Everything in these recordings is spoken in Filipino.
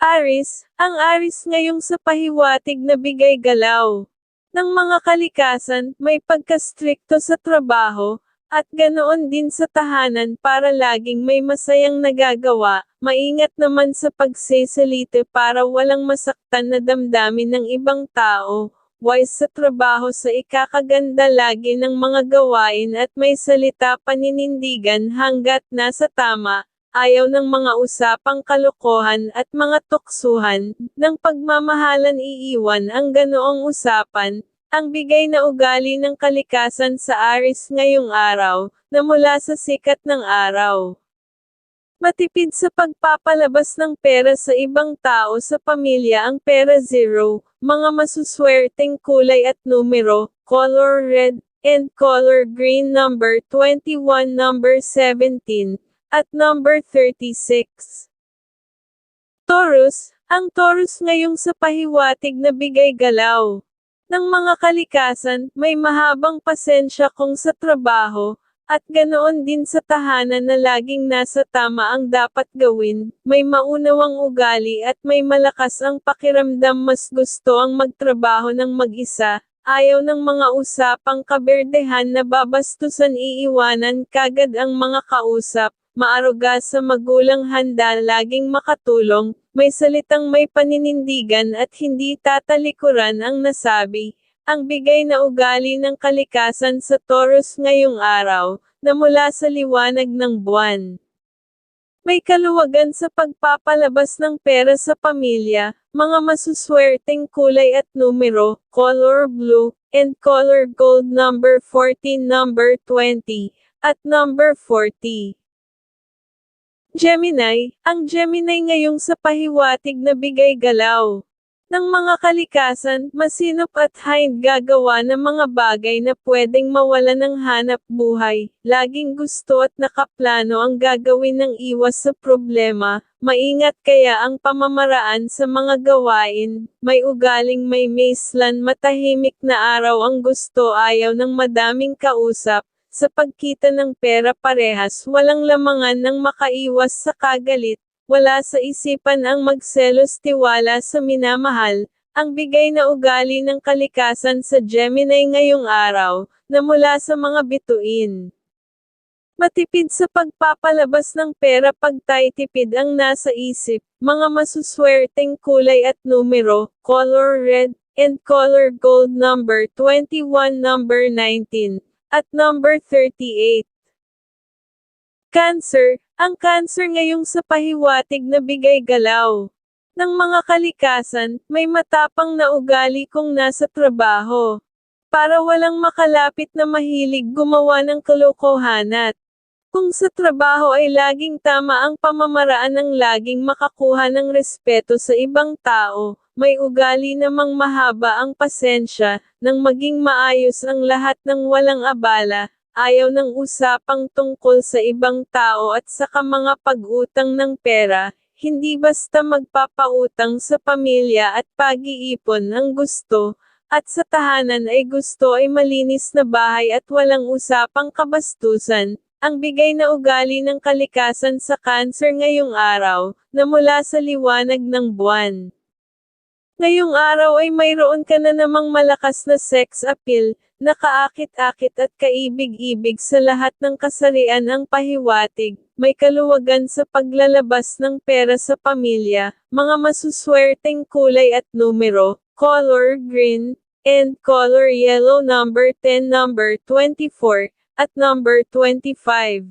Aris, ang Aris ngayong sa pahiwatig na bigay galaw. Ng mga kalikasan, may pagkastrikto sa trabaho, at ganoon din sa tahanan para laging may masayang nagagawa, maingat naman sa pagsesalite para walang masaktan na damdamin ng ibang tao, wise sa trabaho sa ikakaganda lagi ng mga gawain at may salita paninindigan hanggat nasa tama, ayaw ng mga usapang kalokohan at mga tuksuhan, ng pagmamahalan iiwan ang ganoong usapan, ang bigay na ugali ng kalikasan sa Aris ngayong araw, na mula sa sikat ng araw. Matipid sa pagpapalabas ng pera sa ibang tao sa pamilya ang pera zero, mga masuswerteng kulay at numero, color red, and color green number 21 number 17, at number 36. Taurus, ang Taurus ngayong sa pahiwatig na bigay galaw. Ng mga kalikasan, may mahabang pasensya kung sa trabaho, at ganoon din sa tahanan na laging nasa tama ang dapat gawin, may maunawang ugali at may malakas ang pakiramdam mas gusto ang magtrabaho ng mag-isa, ayaw ng mga usapang kaberdehan na babastusan iiwanan kagad ang mga kausap, maaruga sa magulang handa laging makatulong, may salitang may paninindigan at hindi tatalikuran ang nasabi, ang bigay na ugali ng kalikasan sa Taurus ngayong araw, na mula sa liwanag ng buwan. May kaluwagan sa pagpapalabas ng pera sa pamilya, mga masuswerteng kulay at numero, color blue, and color gold number 14 number 20, at number 40. Gemini, ang Gemini ngayong sa pahiwatig na bigay galaw. Ng mga kalikasan, masinop at hind gagawa ng mga bagay na pwedeng mawala ng hanap buhay, laging gusto at nakaplano ang gagawin ng iwas sa problema, maingat kaya ang pamamaraan sa mga gawain, may ugaling may maislan matahimik na araw ang gusto ayaw ng madaming kausap, sa pagkita ng pera parehas walang lamangan ng makaiwas sa kagalit, wala sa isipan ang magselos tiwala sa minamahal, ang bigay na ugali ng kalikasan sa Gemini ngayong araw, na mula sa mga bituin. Matipid sa pagpapalabas ng pera pagtaytipid ang nasa isip, mga masuswerteng kulay at numero, color red, and color gold number 21 number 19, at number 38. Cancer, ang cancer ngayong sa pahiwatig na bigay galaw. Ng mga kalikasan, may matapang na ugali kung nasa trabaho. Para walang makalapit na mahilig gumawa ng kalokohanat. Kung sa trabaho ay laging tama ang pamamaraan ng laging makakuha ng respeto sa ibang tao, may ugali namang mahaba ang pasensya, nang maging maayos ang lahat ng walang abala, ayaw ng usapang tungkol sa ibang tao at saka mga pag-utang ng pera, hindi basta magpapautang sa pamilya at pag-iipon ang gusto, at sa tahanan ay gusto ay malinis na bahay at walang usapang kabastusan, ang bigay na ugali ng kalikasan sa cancer ngayong araw, na mula sa liwanag ng buwan. Ngayong araw ay mayroon ka na namang malakas na sex appeal, nakaakit-akit at kaibig-ibig sa lahat ng kasarian ang pahiwatig, may kaluwagan sa paglalabas ng pera sa pamilya, mga masuswerteng kulay at numero, color green, and color yellow number 10 number 24, at number 25.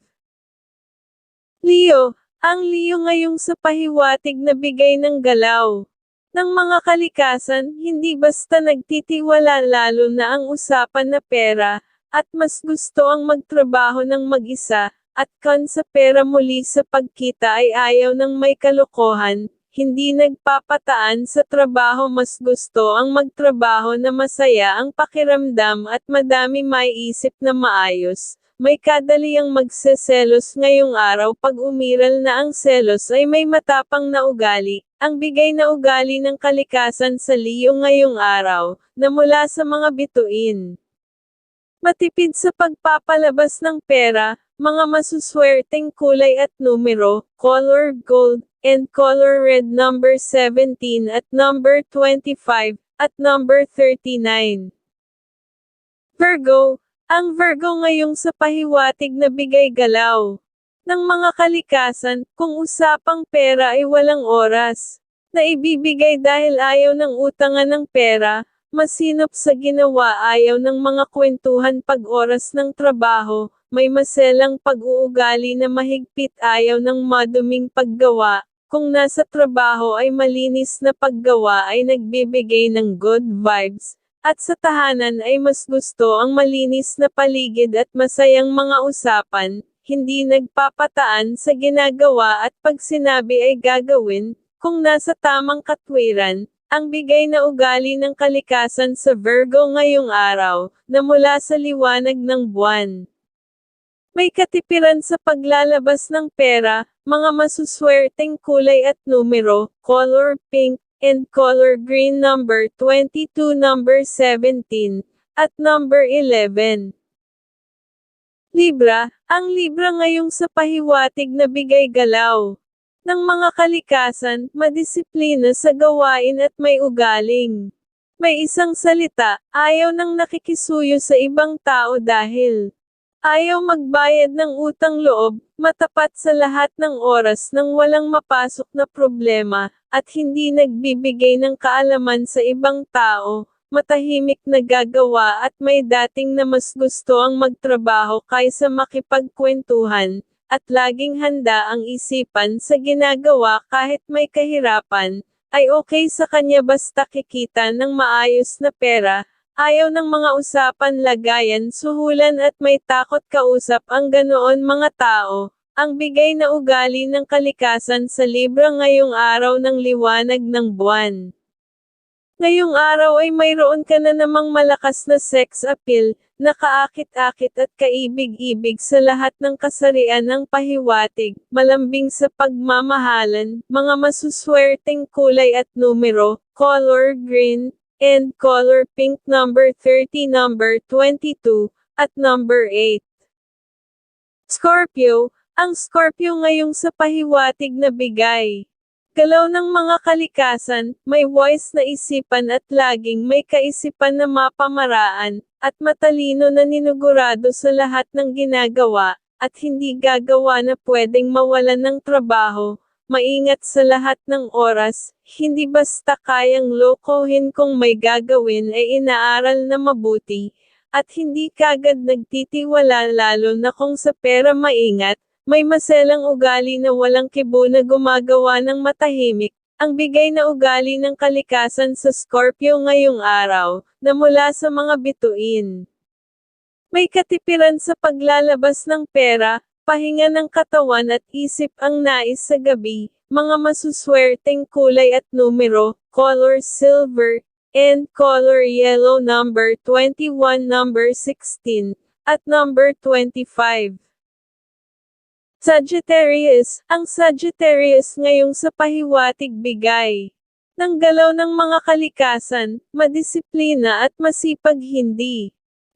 Leo, ang Leo ngayong sa pahiwatig na bigay ng galaw ng mga kalikasan, hindi basta nagtitiwala lalo na ang usapan na pera, at mas gusto ang magtrabaho ng mag-isa, at kan sa pera muli sa pagkita ay ayaw ng may kalokohan, hindi nagpapataan sa trabaho mas gusto ang magtrabaho na masaya ang pakiramdam at madami maiisip na maayos, may kadaliang magseselos ngayong araw pag umiral na ang selos ay may matapang na ugali, ang bigay na ugali ng kalikasan sa Leo ngayong araw, na mula sa mga bituin. Matipid sa pagpapalabas ng pera, mga masuswerteng kulay at numero, color gold, and color red number 17 at number 25, at number 39. Virgo, ang Virgo ngayong sa pahiwatig na bigay galaw ng mga kalikasan, kung usapang pera ay walang oras na ibibigay dahil ayaw ng utangan ng pera, masinop sa ginawa ayaw ng mga kwentuhan pag oras ng trabaho, may maselang pag-uugali na mahigpit ayaw ng maduming paggawa, kung nasa trabaho ay malinis na paggawa ay nagbibigay ng good vibes, at sa tahanan ay mas gusto ang malinis na paligid at masayang mga usapan, hindi nagpapataan sa ginagawa at pag sinabi ay gagawin, kung nasa tamang katwiran, ang bigay na ugali ng kalikasan sa Virgo ngayong araw, na mula sa liwanag ng buwan. May katipiran sa paglalabas ng pera, mga masuswerteng kulay at numero, color pink, and color green number 22 number 17, at number 11. Libra, ang Libra ngayong sa pahiwatig na bigay galaw ng mga kalikasan, madisiplina sa gawain at may ugaling. May isang salita, ayaw nang nakikisuyo sa ibang tao dahil Ayaw magbayad ng utang loob, matapat sa lahat ng oras nang walang mapasok na problema, at hindi nagbibigay ng kaalaman sa ibang tao, matahimik na gagawa at may dating na mas gusto ang magtrabaho kaysa makipagkwentuhan, at laging handa ang isipan sa ginagawa kahit may kahirapan, ay okay sa kanya basta kikita ng maayos na pera, Ayaw ng mga usapan lagayan suhulan at may takot kausap ang ganoon mga tao, ang bigay na ugali ng kalikasan sa Libra ngayong araw ng liwanag ng buwan. Ngayong araw ay mayroon ka na namang malakas na sex appeal, nakaakit-akit at kaibig-ibig sa lahat ng kasarian ng pahiwatig, malambing sa pagmamahalan, mga masuswerteng kulay at numero, color green, and color pink number 30 number 22, at number 8. Scorpio, ang Scorpio ngayong sa pahiwatig na bigay. Galaw ng mga kalikasan, may voice na isipan at laging may kaisipan na mapamaraan, at matalino na ninugurado sa lahat ng ginagawa, at hindi gagawa na pwedeng mawalan ng trabaho, maingat sa lahat ng oras, hindi basta kayang lokohin kung may gagawin ay inaaral na mabuti, at hindi kagad nagtitiwala lalo na kung sa pera maingat, may maselang ugali na walang kibo na gumagawa ng matahimik, ang bigay na ugali ng kalikasan sa Scorpio ngayong araw, na mula sa mga bituin. May katipiran sa paglalabas ng pera, pahinga ng katawan at isip ang nais sa gabi, mga masuswerteng kulay at numero, color silver, and color yellow number 21 number 16, at number 25. Sagittarius, ang Sagittarius ngayong sa pahiwatig bigay ng galaw ng mga kalikasan, madisiplina at masipag hindi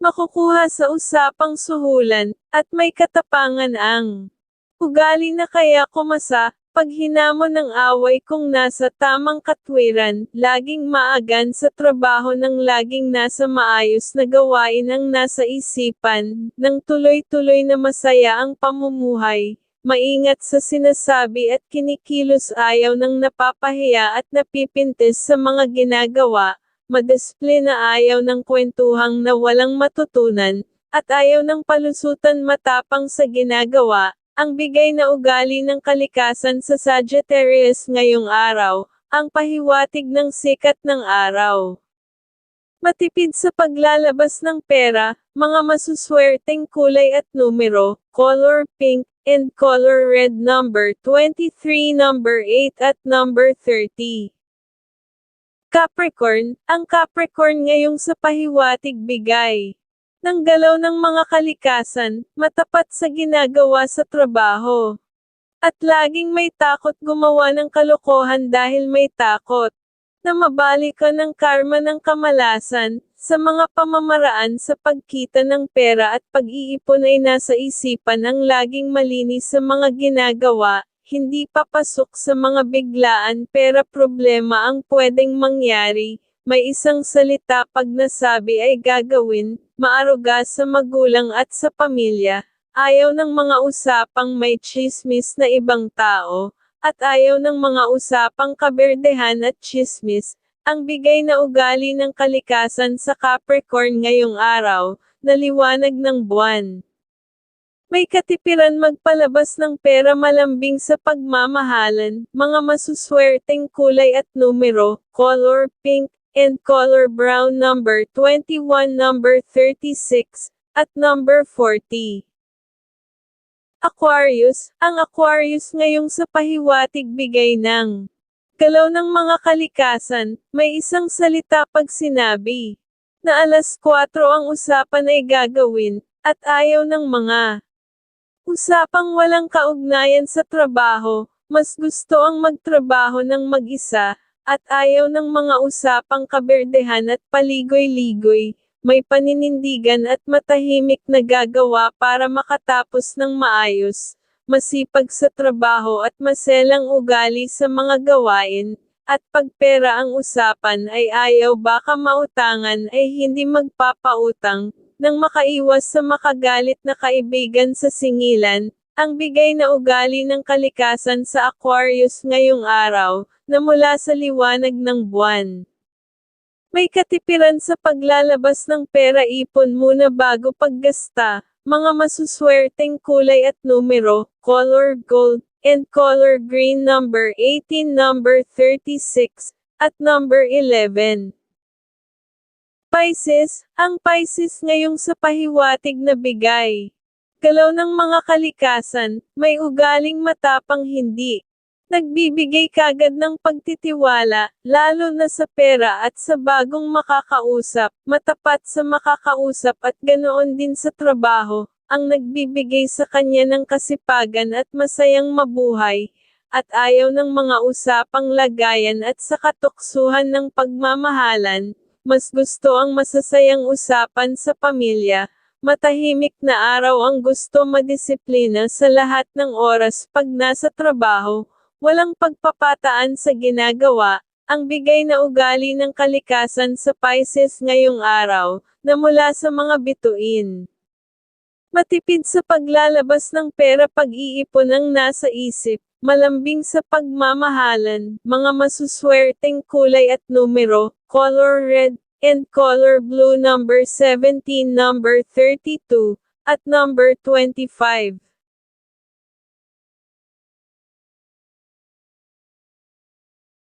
makukuha sa usapang suhulan, at may katapangan ang ugali na kaya kumasa, pag hinamon ng away kung nasa tamang katwiran, laging maagan sa trabaho ng laging nasa maayos na gawain ang nasa isipan, ng tuloy-tuloy na masaya ang pamumuhay, maingat sa sinasabi at kinikilos ayaw ng napapahiya at napipintes sa mga ginagawa, madisplay na ayaw ng kwentuhang na walang matutunan, at ayaw ng palusutan matapang sa ginagawa, ang bigay na ugali ng kalikasan sa Sagittarius ngayong araw, ang pahiwatig ng sikat ng araw. Matipid sa paglalabas ng pera, mga masuswerteng kulay at numero, color pink, and color red number 23 number 8 at number 30. Capricorn, ang Capricorn ngayong sa pahiwatig bigay ng galaw ng mga kalikasan, matapat sa ginagawa sa trabaho. At laging may takot gumawa ng kalokohan dahil may takot na mabali ka ng karma ng kamalasan, sa mga pamamaraan sa pagkita ng pera at pag-iipon ay nasa isipan ang laging malinis sa mga ginagawa, hindi papasok sa mga biglaan pera problema ang pwedeng mangyari, may isang salita pag nasabi ay gagawin, maaruga sa magulang at sa pamilya, ayaw ng mga usapang may chismis na ibang tao, at ayaw ng mga usapang kaberdehan at chismis, ang bigay na ugali ng kalikasan sa Capricorn ngayong araw, na liwanag ng buwan. May katipiran magpalabas ng pera malambing sa pagmamahalan, mga masuswerteng kulay at numero, color pink, and color brown number 21 number 36, at number 40. Aquarius, ang Aquarius ngayong sa pahiwatig bigay ng galaw ng mga kalikasan, may isang salita pag sinabi na alas 4 ang usapan ay gagawin, at ayaw ng mga usapang walang kaugnayan sa trabaho, mas gusto ang magtrabaho ng mag-isa, at ayaw ng mga usapang kaberdehan at paligoy-ligoy, may paninindigan at matahimik na gagawa para makatapos ng maayos, masipag sa trabaho at maselang ugali sa mga gawain, at pag pera ang usapan ay ayaw baka mautangan ay hindi magpapautang, nang makaiwas sa makagalit na kaibigan sa singilan, ang bigay na ugali ng kalikasan sa Aquarius ngayong araw, na mula sa liwanag ng buwan. May katipiran sa paglalabas ng pera ipon muna bago paggasta, mga masuswerteng kulay at numero, color gold, and color green number 18 number 36, at number 11. Pisces, ang Pisces ngayong sa pahiwatig na bigay. Galaw ng mga kalikasan, may ugaling matapang hindi. Nagbibigay kagad ng pagtitiwala, lalo na sa pera at sa bagong makakausap, matapat sa makakausap at ganoon din sa trabaho, ang nagbibigay sa kanya ng kasipagan at masayang mabuhay, at ayaw ng mga usapang lagayan at sa katuksuhan ng pagmamahalan, mas gusto ang masasayang usapan sa pamilya, matahimik na araw ang gusto madisiplina sa lahat ng oras pag nasa trabaho, walang pagpapataan sa ginagawa, ang bigay na ugali ng kalikasan sa Pisces ngayong araw, na mula sa mga bituin. Matipid sa paglalabas ng pera pag-iipon ang nasa isip, malambing sa pagmamahalan, mga masuswerteng kulay at numero, color red, and color blue number 17 number 32, at number 25.